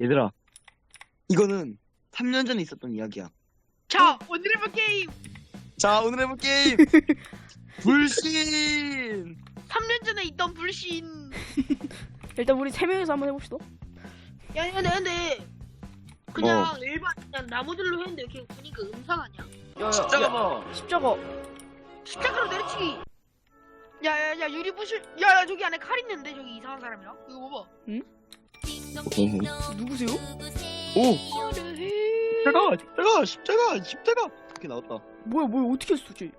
얘들아, 이거는 3년 전에 있었던 이야기야. 자, 오늘 해볼 게임. 자, 오늘 해볼 게임. 불신. 3년 전에 있던 불신. 일단 우리 세 명이서 한번 해봅시다. 야, 야, 근데, 근데 그냥 어. 일반 그냥 나무들로 했는데 이렇게 보니까 음상 아니야? 야, 야, 십자가 야, 봐. 십자가. 십자가로 내리치기. 야, 야, 야, 유리 부실. 야, 야, 저기 안에 칼 있는데 저기 이상한 사람이랑. 이거 봐봐. 누구세요? 오, 십자가, 십자가, 십자가, 십자가. 이렇게 나왔다. 뭐야 뭐야 어떻게 했어 쟤?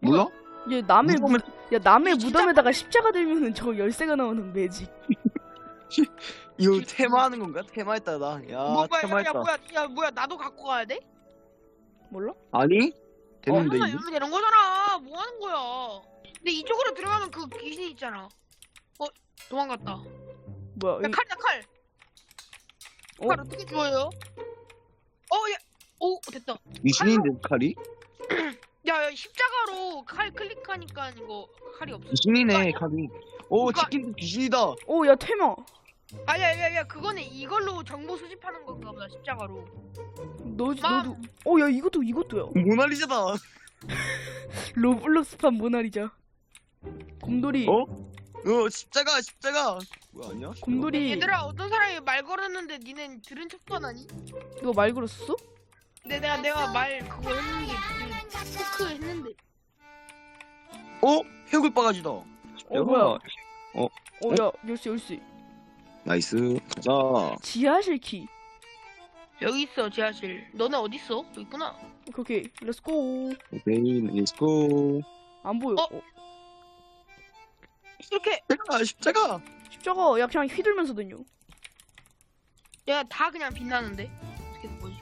몰라? 얘 남의 무, 야 남의 무덤에다가 십자가 들면은 저거 열쇠가 나오는 매직. 이거 테마하는 건가? 테마했다, 야, 뭐, 뭐야, 야, 야, 테마했다. 뭐야, 야, 뭐야, 나도 갖고 가야 돼? 몰라? 아니? 됐는데, 설마 이거? 열면 되는 거잖아. 뭐 하는 거야? 근데 이쪽으로 들어가면 그 귀신 있잖아. 어, 도망갔다. 뭐야? 야, 이, 칼이다, 칼. 어? 칼 어떻게 주워요? 어, 야, 오, 됐다. 귀신인데, 칼이? 야, 야, 십자가로 칼 클릭하니까 이거 칼이 없어. 귀신이네, 칼이. 오, 치킨도 귀신이다. 오, 야 테마. 아, 야, 야, 야, 그거는 이걸로 정보 수집하는 건가 보다, 십자가로. 너 아. 너도. 어, 야 이것도 이것도야. 모나리자다. 로블록스판 모나리자. 곰돌이. 어? 어, 십자가, 십자가. 뭐야, 아니야? 곰돌이. 얘들아, 어떤 사람이 말 걸었는데 니넨 들은 척도 안 하니? 너말 걸었어? 근데 내가, 내가 말 그거 했는데, 그 토크 했는데. 어? 해골 바가지다. 어 뭐야? 어, 어? 야 열쇠 열쇠. 나이스. 가자. 지하실 키. 여기 있어, 지하실. 너네 어디 있어? 여기 있구나. 오케이 오케이. 렛츠고. 오케이, 렛츠고. 안 보여. 어? 어, 이렇게, 십자가, 십자가. 십자가 야 그냥 휘둘면서 다녀. 야, 다 그냥 빛나는데? 어떻게 된 거지?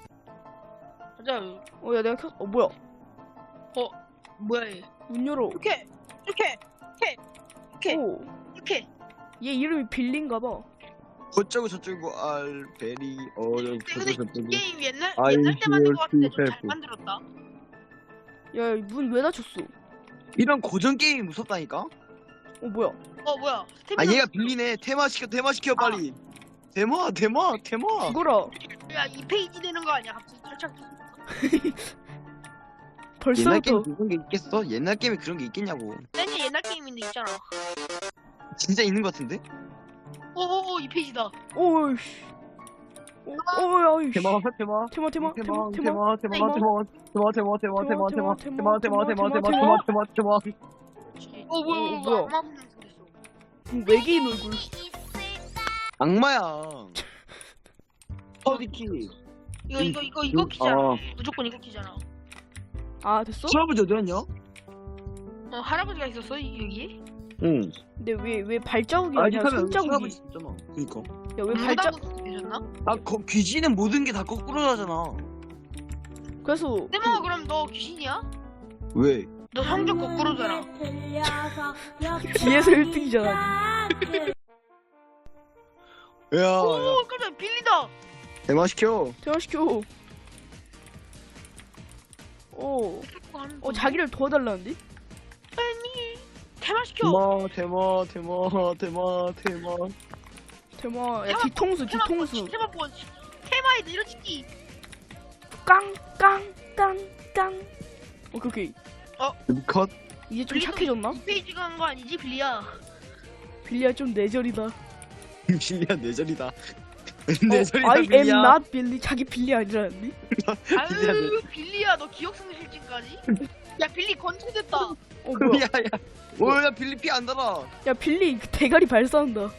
가자, 어야 내가 켰. 어 뭐야? 뭐야, 얘. 문 열어. 이렇게, 이렇게, 이렇게, 이렇게, 오. 이렇게. 얘 이름이 빌린가 봐. 어쩌고 저쩌고 알베리 어쩌고 근데 저쩌고 게임 옛날, I 옛날 때 만든 거 같은데 feel 좀잘 happy. 만들었다. 야문 왜 닫혔어? 이런 고전 게임이 무섭다니까? 어 뭐야? 어, 뭐야. 아 얘가 빌리네 테마 시켜 테마 시켜 빨리 테마 테마 테마 죽어라. 야, 2페이지 되는 거 아니야? 갑자기 철창. 옛날 게임 벌써부터. 그런 게 있겠어? 옛날 게임에 그런 게 있겠냐고 땡이 옛날 게임인데 있잖아. 진짜 있는 것 같은데? 오오오, 2페이지다. 오이씨. 오, 오야 이씨. 테마 테마 테마 테마 테마 테마 테마. 테마 테마 테마 테마 테마 테마 테마 테마 테마 테마 테마 테마 테마 테마 테마 테마 어, 뭐야, 어, 뭐야, 뭐야. 음, 외계인 얼굴. 악마야 허디키 이거, 이거, 이거, 이거 음, 키잖아. 어. 무조건 이거 키잖아. 아 됐어? 할아버지 어디 갔냐? 어, 할아버지가 있었어, 이- 여기에? 응 근데 왜 왜 발자국이 아니라 하면 손자국이? 할아버지 있잖아 그니까 야 왜 발자? 무당으로 계셨나? 아 거, 귀신은 모든 게 다 거꾸로 하잖아 그래서 떼몽아, 그럼 너 귀신이야? 왜? 너 성적 거꾸로잖아. 뒤에서 1등이잖아. 야 야 오, 깜짝 빌리다. 대마 시켜 대화시켜. 오, 어 자기를 도와달라는데? 아니, 테마시켜. 테마 테마 테마 테마 테마 대마, 야 뒤통수 뒤통수. 테마 뭐? 테마에 내려치기. 깡 깡 깡 깡. 오케이 오케이. 컷 이제 좀 착해졌나? 2페이지 간 거 아니지, 빌리야? 빌리야 좀 내절이다. 빌리야 내절이다 어, 내절이다 I am 빌리야 not 빌리. 자기 빌리 아니라는데? 빌리야, 아유, 빌리야, 너 기억상실증까지? 야, 빌리 건초됐다. 어 뭐야? 야야 오야 빌리 피 안 달아 야 빌리 그 대가리 발사한다.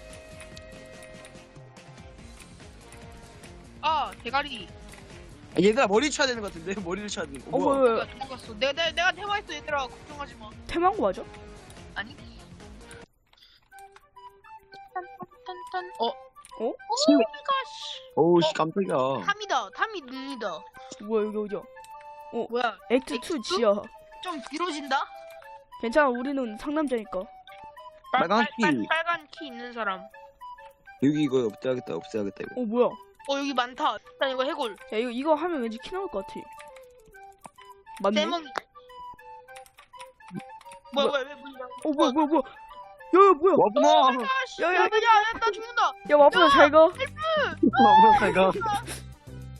아, 대가리. 아, 얘들아 머리 쳐야 되는 것 같은데 머리를 쳐야 되는 거 어 뭐야 뭐야? 내가 도망갔어. 내가, 내가, 내가 테마했어, 얘들아. 걱정하지 마. 태망고 맞아? 아니? 딴딴딴딴. 어? 어? 오 마이 갓. 어우 씨 깜짝이야 탐이다. 탐이 눈이다. 뭐야 여기 어디야? 뭐야? 액트 2 액트 지하. 좀 길어진다? 괜찮아 우리는 상남자니까. 빨- 빨간 빨- 빨- 키. 빨간 키 있는 사람. 여기 이거 없애야겠다 없애야겠다 이거 어 뭐야? 어, 여기 많다. 일단 이거 해골. 야 이거 이거 하면 왠지 키 나올 것 같아. 맞네? 떼멍이. 뭐야, 뭐야, 왜 문이야? 어 뭐야 뭐야 뭐야? 야야 뭐야? 와구나 아씨, 야, 야, 야. 야, 야, 나 죽는다. 야 와보다 잘 가. 와보나 이거.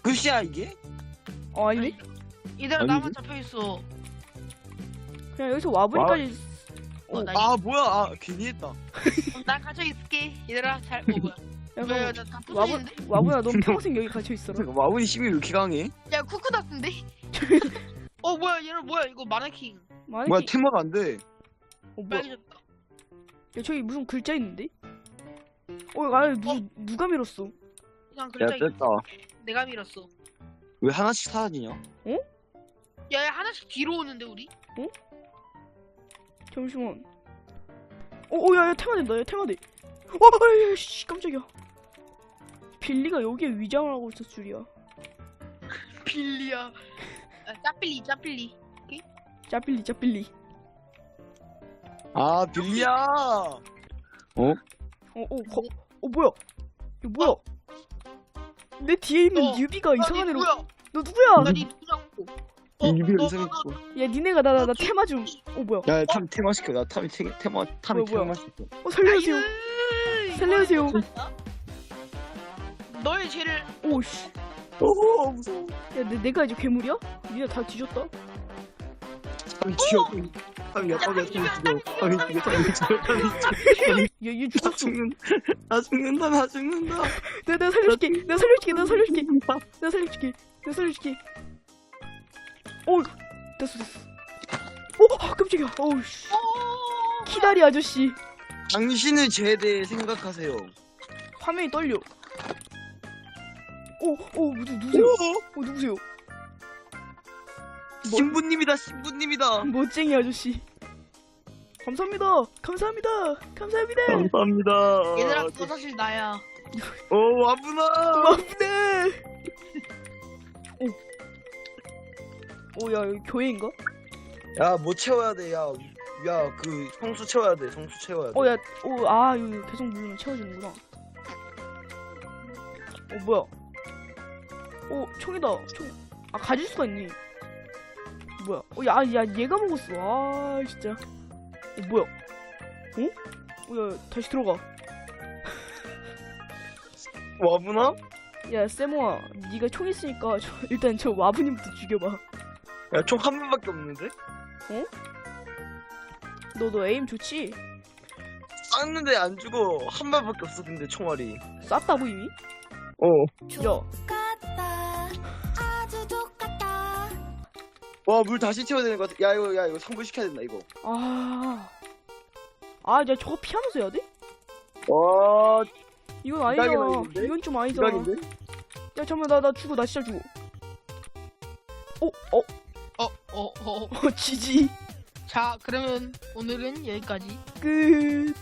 글씨야 이게? 어 아니네 얘들아 아닌데? 나만 잡혀 있어 그냥 여기서 와보니까지 어, 나아 뭐야? 아 괜히 했다. 나 갇혀있을게 얘들아 잘.. 어 뭐야 약간 왜나다 와보 부서지는데? 와보나 넌 평생 여기 갇혀 있어라 와운이 힘이 왜 이렇게 강해? 야 쿠쿠다스인데? 어 뭐야 얘는 뭐야 이거 마네킹 만약에 뭐야 테마가 안 돼. 어, 뭐야 빨개졌다 야 저기 무슨 글자 있는데? 어 안에 누, 누가 밀었어 그냥 야 글자 있 됐다. 내가 밀었어 왜 하나씩 사라지냐? 야 야 하나씩 뒤로 오는데 우리? 잠시만 어어야야 테마된다 야 테마돼 어씨 깜짝이야 빌리가 여기에 위장을 하고 있을 줄이야. 빌리야. 아, 짜필리 짜필리. 짜빌리 짜빌리. 아 빌리야. 어 어 어, 어 뭐야? 이거 뭐야? 내 뒤에 있는 어, 유비가 이상한 애로 너 누구야? 나니 누구냐고. 어, 유비가 어, 이상했어. 어, 어, 야 니네가 나 나 나 테마 좀 어 뭐야? 야 탐 테마 시켜. 나 탐이 테, 테마 탐이 뭐야, 뭐야? 테마 시켜. 어 살려주세요! 살려주세요 너의 죄를 오씨 오 무서워. 야 내, 내가 이제 괴물이야? 니네 다 뒤졌다 탐이 죽여. 탐이 야 탐이 죽여. 탐이 죽여. 탐이 죽여. 탐이 죽여. 야얘 나 죽었어 죽는. 나 죽는다. 나 죽는다. 내가 내가 살려줄게 내가 살려줄게 내가 살려줄게 내가 살려줄게 내가 살려줄게 오 됐어 됐어 오 아, 깜짝이야 어우씨 어, 키다리 아저씨 당신의 죄에 대해 생각하세요. 화면이 떨려 오오 누, 누구세요 어 누구세요 뭐- 신부님이다. 신부님이다. 멋쟁이 아저씨 감사합니다 감사합니다 감사합니다 감사합니다. 얘들아 그거 사실 나야 오 와부나. 고맙네 오 오 야 여기 교회인가? 야 뭐 채워야 돼. 야. 야, 그 성수 채워야 돼. 성수 채워야 돼. 어 야 오 아 여기 계속 누르면 채워지는구나 어 뭐야 오 총이다 총아 가질 수가 있니 뭐야 어야야 얘가 먹었어 아 진짜 어 뭐야 어? 어 야 다시 들어가 와부나? 야 세모아 네가 총 있으니까 저, 일단 저 와부님부터 죽여봐 야, 총한 발밖에 없는데? 너너 에임 좋지? 쐈는데 안 죽어. 한 발밖에 없어, 근데 총알이. 쐈다고 이미? 어. 야 와, 물 다시 채워야 되는 것 같아. 야, 이거, 야, 이거 성불시켜야 된다, 이거. 아. 아, 야, 저거 피하면서 해야 돼? 와, 이건 아니잖아. 이각이나 있는데? 이건 좀 아니잖아. 이각인데? 야, 잠깐만, 나, 나 죽어, 나 진짜 죽어. 어, 어, 어 어 어 어, 지지. 자 그러면 오늘은 여기까지 끝.